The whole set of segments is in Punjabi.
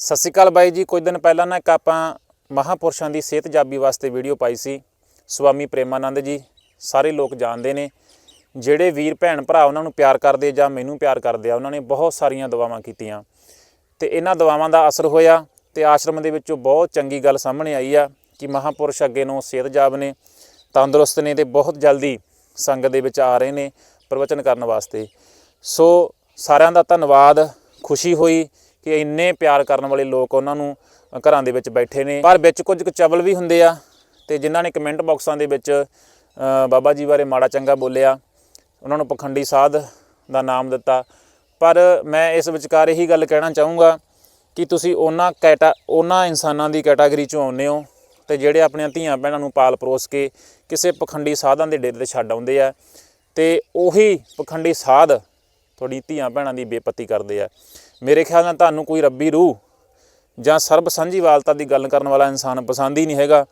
ਸਤਿ ਸ਼੍ਰੀ ਅਕਾਲ ਬਾਈ ਜੀ। ਕੁਝ ਦਿਨ ਪਹਿਲਾਂ ਨਾ ਇੱਕ ਆਪਾਂ ਮਹਾਪੁਰਸ਼ਾਂ ਦੀ ਸਿਹਤ ਜਾਬੀ ਵਾਸਤੇ ਵੀਡੀਓ ਪਾਈ ਸੀ। ਸੁਆਮੀ ਪ੍ਰੇਮਾਨੰਦ ਜੀ, ਸਾਰੇ ਲੋਕ ਜਾਣਦੇ ਨੇ। ਜਿਹੜੇ ਵੀਰ, ਭੈਣ, ਭਰਾ ਉਹਨਾਂ ਨੂੰ ਪਿਆਰ ਕਰਦੇ ਜਾਂ ਮੈਨੂੰ ਪਿਆਰ ਕਰਦੇ ਆ, ਉਹਨਾਂ ਨੇ ਬਹੁਤ ਸਾਰੀਆਂ ਦੁਆਵਾਂ ਕੀਤੀਆਂ। ਤੇ ਇਹਨਾਂ ਦੁਆਵਾਂ ਦਾ ਅਸਰ ਹੋਇਆ ਤੇ ਆਸ਼ਰਮ ਦੇ ਵਿੱਚੋਂ ਬਹੁਤ ਚੰਗੀ ਗੱਲ ਸਾਹਮਣੇ ਆਈ ਆ ਕਿ ਮਹਾਪੁਰਸ਼ ਅੱਗੇ ਨੂੰ ਸਿਹਤਯਾਬ ਨੇ, ਤੰਦਰੁਸਤ ਨੇ ਤੇ ਬਹੁਤ ਜਲਦੀ ਸੰਗਤ ਦੇ ਵਿੱਚ ਆ ਰਹੇ ਨੇ ਪ੍ਰਵਚਨ ਕਰਨ ਵਾਸਤੇ। ਸੋ ਸਾਰਿਆਂ ਦਾ ਧੰਨਵਾਦ, ਖੁਸ਼ੀ ਹੋਈ। ਕਿ ਇੰਨੇ ਪਿਆਰ ਕਰਨ ਵਾਲੇ ਲੋਕ ਉਹਨਾਂ ਨੂੰ ਘਰਾਂ ਦੇ ਵਿੱਚ ਬੈਠੇ ਨੇ। ਪਰ ਵਿੱਚ ਕੁਝ ਕੁ ਚਵਲ ਵੀ ਹੁੰਦੇ ਆ ਤੇ ਜਿਨ੍ਹਾਂ ਨੇ ਕਮੈਂਟ ਬਾਕਸਾਂ ਦੇ ਵਿੱਚ ਬਾਬਾ ਜੀ ਬਾਰੇ ਮਾੜਾ ਚੰਗਾ ਬੋਲਿਆ। ਉਹਨਾਂ ਨੂੰ ਪਖੰਡੀ ਸਾਧ ਦਾ ਨਾਮ ਦਿੱਤਾ। ਪਰ ਮੈਂ ਇਸ ਵਿਚਕਾਰ ਇਹੀ ਗੱਲ ਕਹਿਣਾ ਚਾਹੂੰਗਾ ਕਿ ਤੁਸੀਂ ਉਹਨਾਂ ਕੈਟਾ, ਉਹਨਾਂ ਇਨਸਾਨਾਂ ਦੀ ਕੈਟਾਗਰੀ ਚੋਂ ਆਉਂਦੇ ਹੋ ਤੇ ਜਿਹੜੇ ਆਪਣੀਆਂ ਧੀਆਂ ਭੈਣਾਂ ਨੂੰ ਪਾਲ ਪਰੋਸ ਕੇ ਕਿਸੇ ਪਖੰਡੀ ਸਾਧਾਂ ਦੇ ਡੇਰੇ ਤੇ ਛੱਡ ਆਉਂਦੇ ਆ ਤੇ ਉਹੀ ਪਖੰਡੀ ਸਾਧ ਤੁਹਾਡੀ ਧੀਆਂ ਭੈਣਾਂ ਦੀ ਬੇਪਤੀ ਕਰਦੇ ਆ। ਮੇਰੇ ਖਿਆਲ ਨਾਲ ਤੁਹਾਨੂੰ ਕੋਈ ਰੱਬੀ ਰੂਹ ਜਾਂ ਸਰਬ ਸਾਂਝੀਵਾਲਤਾ ਦੀ ਗੱਲ ਕਰਨ ਵਾਲਾ ਇਨਸਾਨ ਪਸੰਦ ਹੀ ਨਹੀਂ ਹੈਗਾ।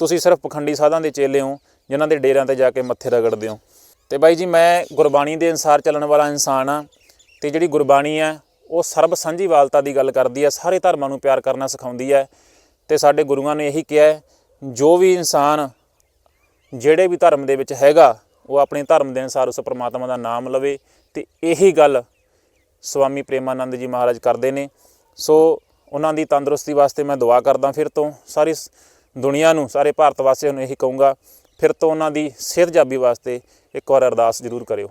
ਤੁਸੀਂ ਸਿਰਫ ਪਖੰਡੀ ਸਾਧਾਂ ਦੇ ਚੇਲੇ ਹੋ, ਜਿਨ੍ਹਾਂ ਦੇ ਡੇਰਿਆਂ ਤੇ ਜਾ ਕੇ ਮੱਥੇ ਰਗੜਦੇ ਹੋ। ਤੇ ਬਾਈ ਜੀ, ਮੈਂ ਗੁਰਬਾਣੀ ਦੇ ਅਨਸਾਰ ਚੱਲਣ ਵਾਲਾ ਇਨਸਾਨ ਆ ਤੇ ਜਿਹੜੀ ਗੁਰਬਾਣੀ ਆ ਉਹ ਸਰਬ ਸਾਂਝੀਵਾਲਤਾ ਦੀ ਗੱਲ ਕਰਦੀ ਆ ਸਾਰੇ ਧਰਮਾਂ ਨੂੰ ਪਿਆਰ ਕਰਨਾ ਸਿਖਾਉਂਦੀ ਹੈ। ਤੇ ਸਾਡੇ ਗੁਰੂਆਂ ਨੇ ਇਹੀ ਕਿਹਾ ਜੋ ਵੀ ਇਨਸਾਨ ਜਿਹੜੇ ਵੀ ਧਰਮ ਦੇ ਵਿੱਚ ਹੈਗਾ, ਉਹ ਆਪਣੇ ਧਰਮ ਦੇ ਅਨੁਸਾਰ ਉਸ ਪਰਮਾਤਮਾ ਦਾ ਨਾਮ ਲਵੇ ਤੇ ਇਹੀ ਗੱਲ ਸਵਾਮੀ ਪ੍ਰੇਮਾਨੰਦ ਜੀ ਮਹਾਰਾਜ ਕਰਦੇ ਨੇ। ਸੋ ਉਹਨਾਂ ਦੀ ਤੰਦਰੁਸਤੀ ਵਾਸਤੇ ਮੈਂ ਦੁਆ ਕਰਦਾ ਫਿਰ ਤੋਂ। ਸਾਰੀ ਸ- ਦੁਨੀਆ ਨੂੰ, ਸਾਰੇ ਭਾਰਤ ਵਾਸੀਆਂ ਨੂੰ ਇਹੀ ਕਹੂੰਗਾ, ਫਿਰ ਤੋਂ ਉਹਨਾਂ ਦੀ ਸਿਹਤਯਾਬੀ ਵਾਸਤੇ ਇੱਕ ਵਾਰ ਅਰਦਾਸ ਜ਼ਰੂਰ ਕਰਿਓ।